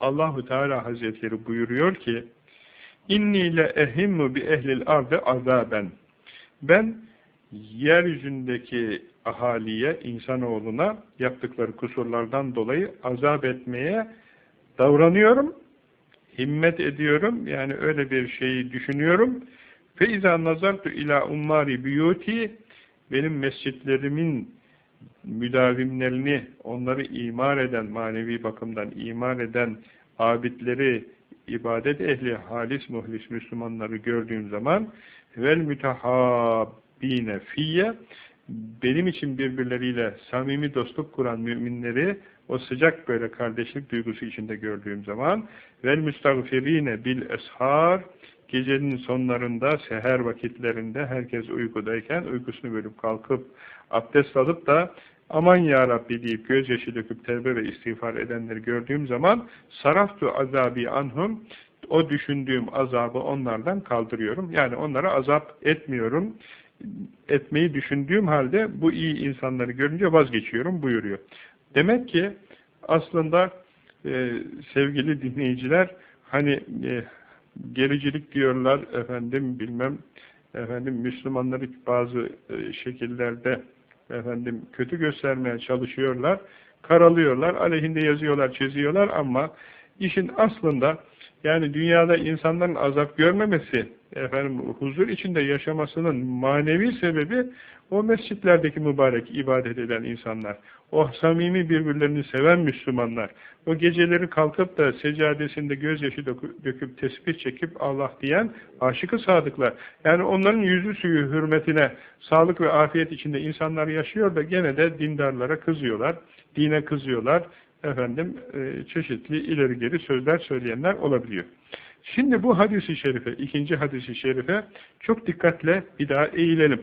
Allahu Teala Hazretleri buyuruyor ki: "İnni le ehimmu bi ehlil ardı azaben." Ben yeryüzündeki ahaliye, insanoğluna yaptıkları kusurlardan dolayı azap etmeye davranıyorum, himmet ediyorum. Yani öyle bir şeyi düşünüyorum. Feiza nazartu ila ummari biyuti benim mescitlerimin müdavimlerini, onları imar eden, manevi bakımdan imar eden abidleri, ibadet ehli, halis muhlis Müslümanları gördüğüm zaman vel mütehabbine fiyye benim için birbirleriyle samimi dostluk kuran müminleri o sıcak böyle kardeşlik duygusu içinde gördüğüm zaman vel müstagfirine bil eshar gecenin sonlarında seher vakitlerinde herkes uykudayken uykusunu bölüp kalkıp abdest alıp da aman ya Rabbi deyip gözyaşı döküp tevbe ve istiğfar edenleri gördüğüm zaman saraftu azabi anhum o düşündüğüm azabı onlardan kaldırıyorum. Yani onlara azap etmiyorum. Etmeyi düşündüğüm halde bu iyi insanları görünce vazgeçiyorum buyuruyor. Demek ki aslında e, sevgili dinleyiciler hani e, gericilik diyorlar efendim bilmem. Efendim Müslümanları bazı e, şekillerde efendim kötü göstermeye çalışıyorlar, karalıyorlar, aleyhinde yazıyorlar, çiziyorlar ama işin aslında yani dünyada insanların azap görmemesi, efendim huzur içinde yaşamasının manevi sebebi o mescitlerdeki mübarek ibadet eden insanlar, o samimi birbirlerini seven Müslümanlar, o geceleri kalkıp da seccadesinde gözyaşı döküp tesbih çekip Allah diyen aşıkı sadıklar. Yani onların yüzü suyu hürmetine sağlık ve afiyet içinde insanlar yaşıyor da gene de dindarlara kızıyorlar, dine kızıyorlar, efendim e, çeşitli ileri geri sözler söyleyenler olabiliyor. Şimdi bu hadisi şerife, ikinci hadisi şerife çok dikkatle bir daha eğilelim.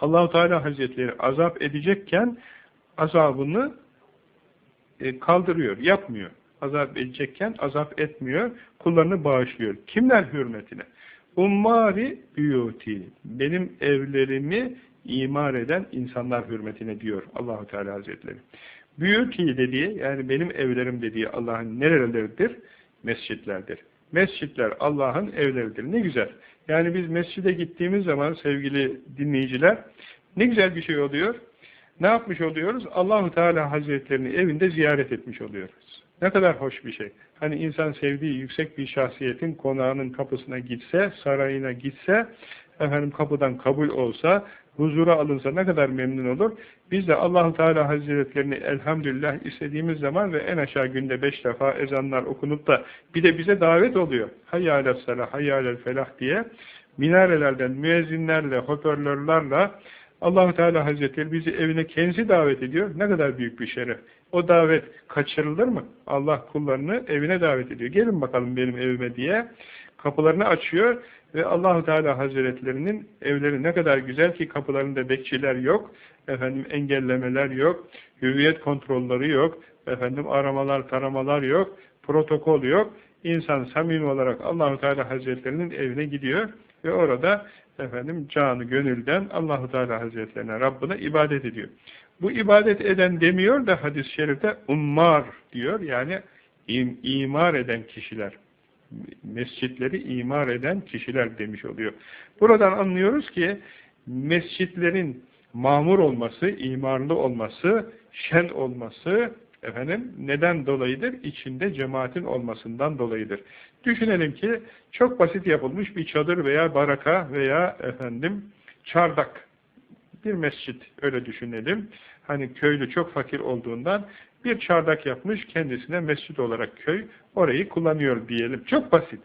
Allahu Teala Hazretleri azap edecekken azabını e, kaldırıyor, yapmıyor. Azap edecekken azap etmiyor, kullarını bağışlıyor. Kimler hürmetine? Ummari büyuti, benim evlerimi imar eden insanlar hürmetine diyor Allahu Teala Hazretleri. Büyüti dediği, yani benim evlerim dediği Allah'ın nereleridir? Mescitlerdir. Mescitler Allah'ın evleridir. Ne güzel. Yani biz mescide gittiğimiz zaman sevgili dinleyiciler, ne güzel bir şey oluyor. Ne yapmış oluyoruz? Allahu Teala Hazretlerini evinde ziyaret etmiş oluyoruz. Ne kadar hoş bir şey. Hani insan sevdiği yüksek bir şahsiyetin konağının kapısına gitse, sarayına gitse, efendim kapıdan kabul olsa, huzura alınsa ne kadar memnun olur. Biz de Allahu Teala Hazretlerini elhamdülillah istediğimiz zaman ve en aşağı günde beş defa ezanlar okunup da bir de bize davet oluyor. Hayyâle salah, hayyâle felah diye minarelerden, müezzinlerle, hoparlörlerle Allahu Teala Hazretleri bizi evine kendisi davet ediyor. Ne kadar büyük bir şeref. O davet kaçırılır mı? Allah kullarını evine davet ediyor. Gelin bakalım benim evime diye kapılarını açıyor ve Allahu Teala Hazretlerinin evleri ne kadar güzel ki kapılarında bekçiler yok, efendim engellemeler yok, hüviyet kontrolleri yok, efendim aramalar, taramalar yok, protokol yok. İnsan samimi olarak Allahu Teala Hazretlerinin evine gidiyor ve orada efendim canı gönülden Allahu Teala Hazretlerine Rabbine ibadet ediyor. Bu ibadet eden demiyor da hadis-i şerifte ummar diyor. Yani im, imar eden kişiler mescitleri imar eden kişiler demiş oluyor. Buradan anlıyoruz ki mescitlerin mamur olması, imarlı olması, şen olması efendim neden dolayıdır? İçinde cemaatin olmasından dolayıdır. Düşünelim ki çok basit yapılmış bir çadır veya baraka veya efendim çardak bir mescit öyle düşünelim. Hani köylü çok fakir olduğundan bir çardak yapmış kendisine mescit olarak köy orayı kullanıyor diyelim. Çok basit.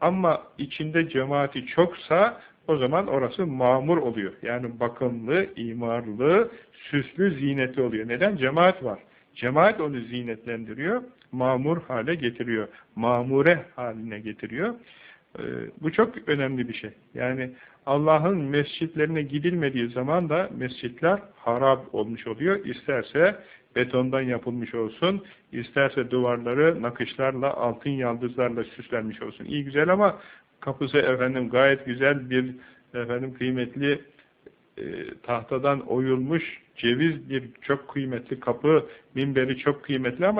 Ama içinde cemaati çoksa o zaman orası mamur oluyor. Yani bakımlı, imarlı, süslü, zinetli oluyor. Neden? Cemaat var. Cemaat onu zinetlendiriyor, mamur hale getiriyor. Mamure haline getiriyor. Ee, bu çok önemli bir şey. Yani Allah'ın mescitlerine gidilmediği zaman da mescitler harap olmuş oluyor. İsterse betondan yapılmış olsun, isterse duvarları nakışlarla, altın yaldızlarla süslenmiş olsun. İyi güzel ama kapısı efendim gayet güzel bir efendim kıymetli e, tahtadan oyulmuş ceviz bir çok kıymetli kapı, minberi çok kıymetli ama